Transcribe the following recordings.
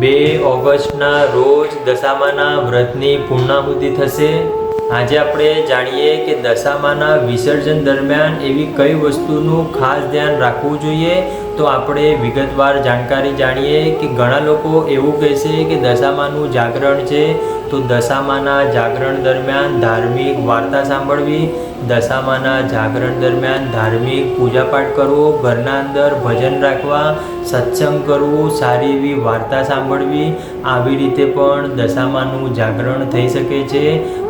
બે ઓગસ્ટના રોજ દશામાના વ્રતની પૂર્ણાહુતિ થશે. આજે આપણે જાણીએ કે દશામાના વિસર્જન દરમિયાન એવી કઈ વસ્તુનું ખાસ ધ્યાન રાખવું જોઈએ? તો આપણે વિગતવાર જાણકારી જાણીએ કે ઘણા લોકો એવું કહેશે કે દશામાનું જાગરણ છે, તો દશામાના જાગરણ દરમિયાન ધાર્મિક વાર્તા સાંભળવી, દશામાના જાગરણ દરમિયાન ધાર્મિક પૂજાપાઠ કરવો, ઘરના અંદર ભજન રાખવા, સત્સંગ કરવું, સારી એવી વાર્તા સાંભળવી, આવી રીતે પણ દશામાનું જાગરણ થઈ શકે છે.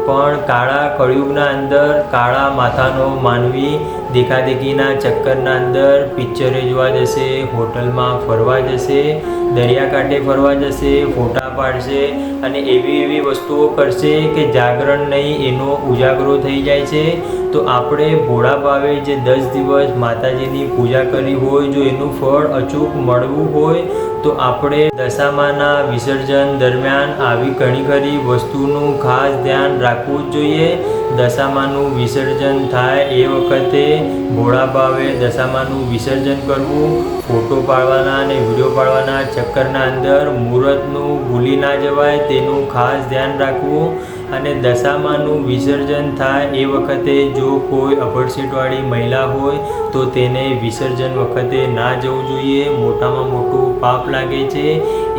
પણ કાળા કળિયુગના અંદર કાળા માથાનો માનવી દેખાદેખીના ચક્કરના અંદર પિક્ચરે જોવા જશે હોટલમાં ફરવા જશે, દરિયાકાંઠે ફરવા જશે, ફોટા પાડશે અને એવી એવી વસ્તુઓ કરશે કે જાગરણ નહીં, એનો ઉજાગરો થઈ જાય છે. તો આપણે ભોળા ભાવે જે દસ દિવસ માતાજીની પૂજા કરી હોય, જો એનું ફળ અચૂક મળવું હોય, તો આપણે દશામાના વિસર્જન દરમિયાન આવી ઘણી ખરી વસ્તુનું ખાસ ધ્યાન રાખવું જ જોઈએ. દશામાનું વિસર્જન થાય એ વખતે ભોળા ભાવે દશામાનું વિસર્જન કરવું ફોટો પાડવાના અને વીડિયો પાડવાના ચક્કરના અંદર મુહૂર્તનું ભૂલી ના જવાય તેનું ખાસ ધ્યાન રાખવું અને દશામાનું વિસર્જન થાય એ વખતે જો કોઈ અભડસીટવાળી મહિલા હોય તો તેને વિસર્જન વખતે ના જવું જોઈએ. મોટામાં મોટું પાપ લાગે છે.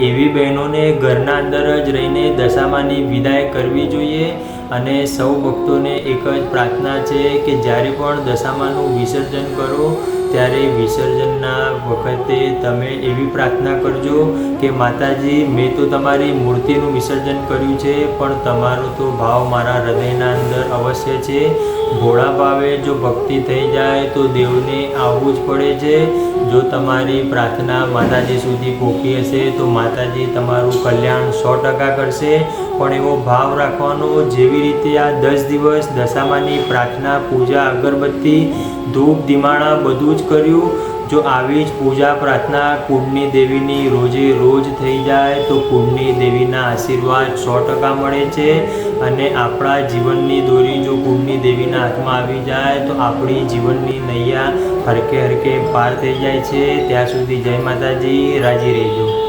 એવી બહેનોને ઘરના અંદર જ રહીને દશામાની વિદાય કરવી જોઈએ. અને સૌ ભક્તોને એક જ પ્રાર્થના છે કે જ્યારે પણ દશામાનું વિસર્જન કરો, ત્યારે વિસર્જનના વખતે તમે એવી પ્રાર્થના કરજો કે માતાજી, મેં તો તમારી મૂર્તિનું વિસર્જન કર્યું છે, પણ તમારો તો ભાવ મારા હૃદયના અંદર અવશ્ય છે. ભોળા ભાવે જો ભક્તિ થઈ જાય, તો દેવને આવવું જ પડે છે. જો તમારી પ્રાર્થના માતાજી સુધી પહોંચી હશે, તો માતાજી તમારું કલ્યાણ સો ટકા કરશે. પણ એવો ભાવ રાખવાનો જેવી રીતે આ દસ દિવસ દશામાની પ્રાર્થના, પૂજા, અગરબત્તી, ધૂપ ધીમાણા બધું જ કર્યું. જો આવી જ પૂજા પ્રાર્થના કુંડની દેવીની રોજે રોજ થઈ જાય, તો કુંડની દેવીના આશીર્વાદ સો ટકા મળે છે. અને આપણા જીવનની દોરી જો કુંડની દેવીના હાથમાં આવી જાય, તો આપણી જીવનની નૈયા હરકે હરકે પાર થઈ જાય છે. ત્યાં સુધી જય માતાજી, રાજી રહેજો.